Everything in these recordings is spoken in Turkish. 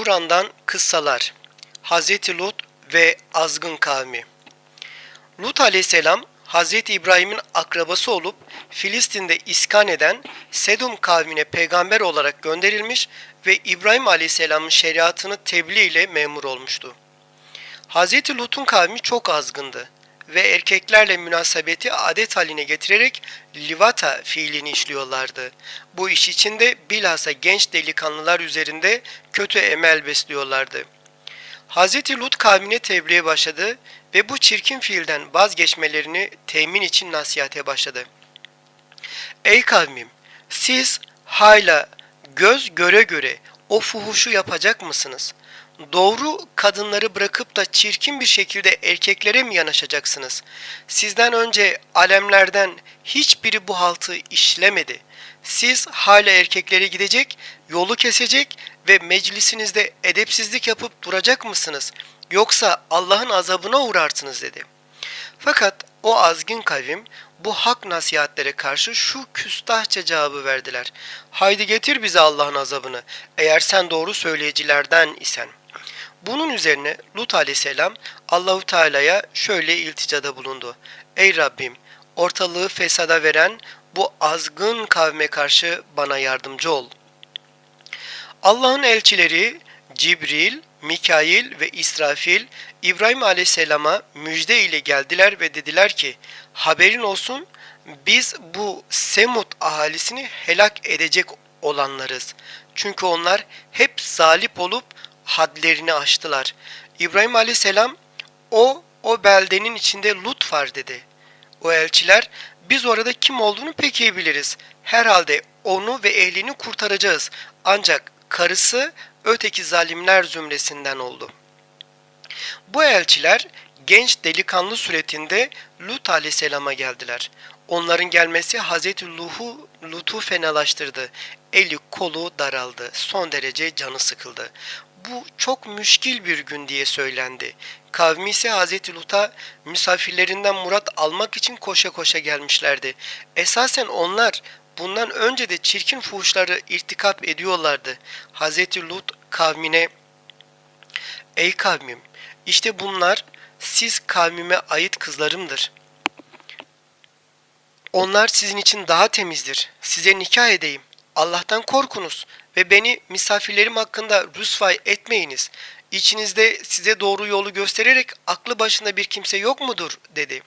Kur'an'dan kıssalar. Hazreti Lut ve azgın kavmi. Lut aleyhisselam Hazreti İbrahim'in akrabası olup Filistin'de iskan eden Sedum kavmine peygamber olarak gönderilmiş ve İbrahim aleyhisselamın şeriatını tebliğ ile memur olmuştu. Hazreti Lut'un kavmi çok azgındı ve erkeklerle münasebeti adet haline getirerek livata fiilini işliyorlardı. Bu iş içinde bilhassa genç delikanlılar üzerinde kötü emel besliyorlardı. Hazreti Lut kavmine tebliğe başladı ve bu çirkin fiilden vazgeçmelerini temin için nasihate başladı. Ey kavmim, siz hala göz göre göre o fuhuşu yapacak mısınız? Doğru kadınları bırakıp da çirkin bir şekilde erkeklere mi yanaşacaksınız? Sizden önce alemlerden hiçbiri bu haltı işlemedi. Siz hala erkeklere gidecek, yolu kesecek ve meclisinizde edepsizlik yapıp duracak mısınız? Yoksa Allah'ın azabına uğrarsınız dedi. Fakat o azgın kavim bu hak nasihatlere karşı şu küstahça cevabı verdiler. Haydi getir bize Allah'ın azabını eğer sen doğru söyleyicilerden isen. Bunun üzerine Lut aleyhisselam Allahu Teala'ya şöyle ilticada bulundu. Ey Rabbim ortalığı fesada veren bu azgın kavme karşı bana yardımcı ol. Allah'ın elçileri Cibril, Mikail ve İsrafil İbrahim aleyhisselama müjde ile geldiler ve dediler ki haberin olsun biz bu Semut ahalisini helak edecek olanlarız. Çünkü onlar hep zalip olup hadlerini aştılar. İbrahim aleyhisselam o o beldenin içinde Lut var dedi. O elçiler biz orada kim olduğunu pek iyi biliriz. Herhalde onu ve ehlini kurtaracağız. Ancak karısı öteki zalimler zümresinden oldu. Bu elçiler genç delikanlı suretinde Lut aleyhisselama geldiler. Onların gelmesi Hazreti Luh'u Lut'u fenalaştırdı. Eli kolu daraldı. Son derece canı sıkıldı. Bu çok müşkil bir gün diye söylendi. Kavmi ise Hazreti Lut'a misafirlerinden murat almak için koşa koşa gelmişlerdi. Esasen onlar bundan önce de çirkin fuhuşları irtikap ediyorlardı. Hazreti Lut kavmine Ey kavmim işte bunlar siz kavmime ait kızlarımdır. Onlar sizin için daha temizdir. Size nikah edeyim. Allah'tan korkunuz ve beni misafirlerim hakkında rüsvay etmeyiniz. İçinizde size doğru yolu göstererek aklı başında bir kimse yok mudur dedi.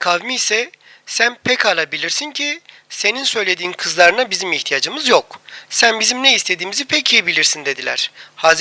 Kavmi ise sen pekala bilirsin ki senin söylediğin kızlarına bizim ihtiyacımız yok. Sen bizim ne istediğimizi pek iyi bilirsin dediler. Hazreti